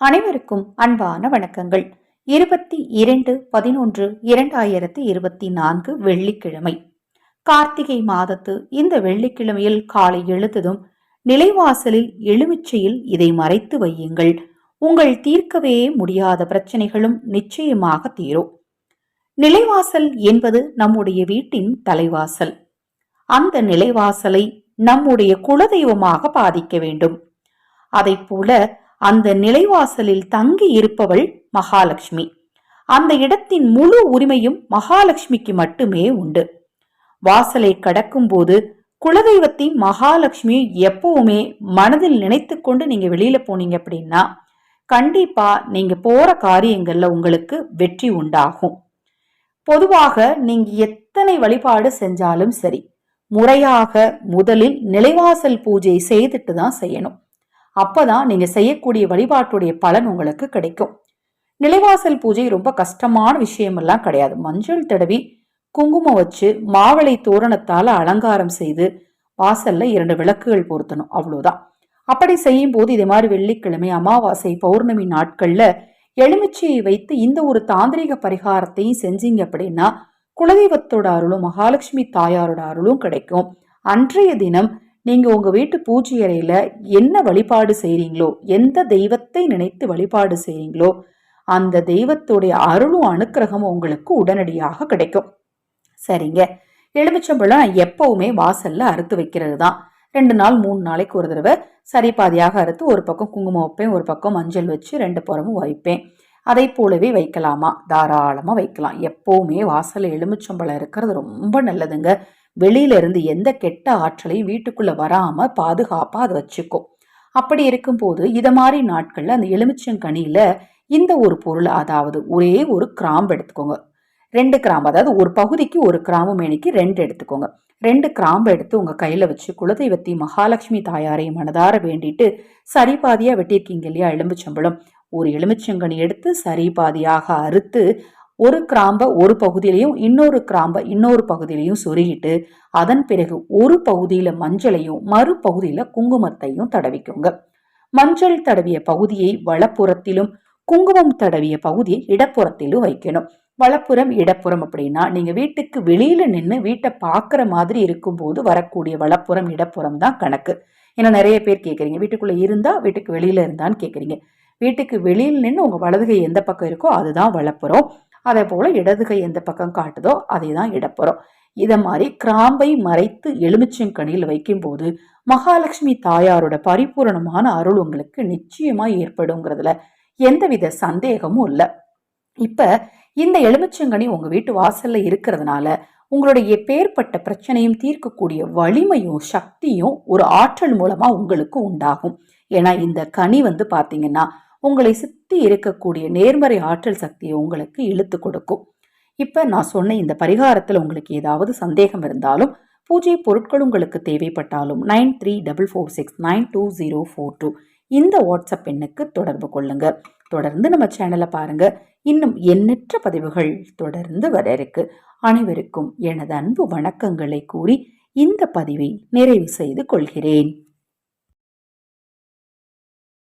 அனைவருக்கும் அன்பான வணக்கங்கள். இருபத்தி இரண்டு பதினொன்று இரண்டாயிரத்தி இருபத்தி நான்கு வெள்ளிக்கிழமை. கார்த்திகை மாதத்து இந்த வெள்ளிக்கிழமையில் காலை எழுத்ததும் நிலைவாசலில் எலுமிச்சையில் இதை மறைத்து வையுங்கள். உங்கள் தீர்க்கவே முடியாத பிரச்சனைகளும் நிச்சயமாக தீரும். நிலைவாசல் என்பது நம்முடைய வீட்டின் தலைவாசல். அந்த நிலைவாசலை நம்முடைய குலதெய்வமாக பாதிக்க வேண்டும். அதை போல அந்த நிலைவாசலில் தங்கி இருப்பவள் மகாலட்சுமி. அந்த இடத்தின் முழு உரிமையும் மகாலட்சுமிக்கு மட்டுமே உண்டு. வாசலை கடக்கும்போது குலதெய்வத்தை மகாலட்சுமி எப்பவுமே மனதில் நினைத்து கொண்டு நீங்க வெளியில போனீங்க அப்படின்னா கண்டிப்பா நீங்க போற காரியங்கள்ல உங்களுக்கு வெற்றி உண்டாகும். பொதுவாக நீங்க எத்தனை வழிபாடு செஞ்சாலும் சரி முறையாக முதலில் நிலைவாசல் பூஜை செய்துட்டு தான் செய்யணும். அப்பதான் நீங்க செய்யக்கூடிய வழிபாட்டுடைய பலன் உங்களுக்கு கிடைக்கும். நிலைவாசல் பூஜை ரொம்ப கஷ்டமான விஷயமெல்லாம் கிடையாது. மஞ்சள் தடவி குங்குமம் வச்சு மாவளை தோரணத்தால அலங்காரம் செய்து வாசல்ல இரண்டு விளக்குகள் பொருத்தணும். அவ்வளோதான் அப்படி செய்யும் போது இதே மாதிரி வெள்ளிக்கிழமை அமாவாசை பௌர்ணமி நாட்கள்ல எலுமிச்சையை வைத்து இந்த ஒரு தாந்திரிக பரிகாரத்தையும் செஞ்சீங்க அப்படின்னா குலதெய்வத்தோட அருளும் மகாலட்சுமி தாயாரோட அருளும் கிடைக்கும். அன்றைய தினம் நீங்க உங்க வீட்டு பூஜை அறையில என்ன வழிபாடு செய்றீங்களோ எந்த தெய்வத்தை நினைத்து வழிபாடு செய்றீங்களோ அந்த தெய்வத்துடைய அருளும் அனுக்கிரகமும் உங்களுக்கு உடனடியாக கிடைக்கும். சரிங்க. எலுமிச்சம்பழம் எப்பவுமே வாசல்ல அறுத்து வைக்கிறது தான் ரெண்டு நாள் மூணு நாளைக்கு ஒரு தடவை சரி பாதியாக அறுத்து ஒரு பக்கம் குங்குமம் வைப்பேன் ஒரு பக்கம் மஞ்சள் வச்சு ரெண்டு புறமும் வைப்பேன். அதை போலவே வைக்கலாமா? தாராளமாக வைக்கலாம். எப்போவுமே வாசலில் எலுமிச்சம்பழம் இருக்கிறது ரொம்ப நல்லதுங்க. வெளியில இருந்து எந்த கெட்ட ஆற்றலையும் வீட்டுக்குள்ள வராம பாதுகாப்பா அதை வச்சுக்கும் அப்படி இருக்கும்போது இதை மாதிரி நாட்கள்ல அந்த எலுமிச்சங்கனியில இந்த ஒரு பொருள் அதாவது ஒரே ஒரு கிராம்பு எடுத்துக்கோங்க. ரெண்டு கிராம்பு அதாவது ஒரு பகுதிக்கு ஒரு கிராம்பு மேனிக்கு ரெண்டு எடுத்துக்கோங்க. ரெண்டு கிராம்பு எடுத்து உங்க கையில வச்சு குலதெய்வத்தி மகாலட்சுமி தாயாரை மனதார வேண்டிட்டு சரி பாதியாக வெட்டியிருக்கீங்க இல்லையா எலுமிச்சம்பழம் ஒரு எலுமிச்சங்கனி எடுத்து சரி பாதியாக அறுத்து ஒரு கிராம்பை ஒரு பகுதியிலையும் இன்னொரு கிராம்பை இன்னொரு பகுதியிலையும் சொருகிட்டு அதன் பிறகு ஒரு பகுதியில மஞ்சளையும் மறுபகுதியில குங்குமத்தையும் தடவிக்குங்க. மஞ்சள் தடவிய பகுதியை வளப்புறத்திலும் குங்குமம் தடவிய பகுதியை இடப்புறத்திலும் வைக்கணும். வளப்புறம் இடப்புறம் அப்படின்னா நீங்க வீட்டுக்கு வெளியில நின்று வீட்டை பார்க்குற மாதிரி இருக்கும்போது வரக்கூடிய வளப்புறம் இடப்புறம் தான் கணக்கு. ஏன்னா நிறைய பேர் கேட்குறீங்க வீட்டுக்குள்ள இருந்தா வீட்டுக்கு வெளியில இருந்தான்னு கேட்குறீங்க வீட்டுக்கு வெளியில் நின்று உங்க வலதுகை எந்த பக்கம் இருக்கோ அதுதான் வளப்புறம் அதே போல் இடதுகை எந்த பக்கம் காட்டுதோ அதை தான் இடப்புறம் இதை மாதிரி கிராம்பை மறைத்து எலுமிச்சங்கனியில் வைக்கும்போது மகாலட்சுமி தாயாரோட பரிபூரணமான அருள் உங்களுக்கு நிச்சயமா ஏற்படுங்கிறதுல எந்தவித சந்தேகமும் இல்லை. இப்ப இந்த எலுமிச்சங்கனி உங்க வீட்டு வாசல்ல இருக்கிறதுனால உங்களுடைய பேர்பட்ட பிரச்சனையும் தீர்க்கக்கூடிய வலிமையும் சக்தியும் ஒரு ஆற்றல் மூலமா உங்களுக்கு உண்டாகும். ஏன்னா இந்த கனி வந்து பாத்தீங்கன்னா உங்களை சுற்றி இருக்கக்கூடிய நேர்மறை ஆற்றல் சக்தியை உங்களுக்கு இழுத்து கொடுக்கும். இப்போ நான் சொன்ன இந்த பரிகாரத்தில் உங்களுக்கு ஏதாவது சந்தேகம் இருந்தாலும் பூஜை பொருட்கள் உங்களுக்கு தேவைப்பட்டாலும் nine three double four six nine two zero four two இந்த வாட்ஸ்அப் எண்ணுக்கு தொடர்பு கொள்ளுங்க. தொடர்ந்து நம்ம சேனலை பாருங்க. இன்னும் எண்ணற்ற பதிவுகள் தொடர்ந்து வர இருக்கு. அனைவருக்கும் எனது அன்பு வணக்கங்களை கூறி இந்த பதிவை நிறைவு செய்து கொள்கிறேன்.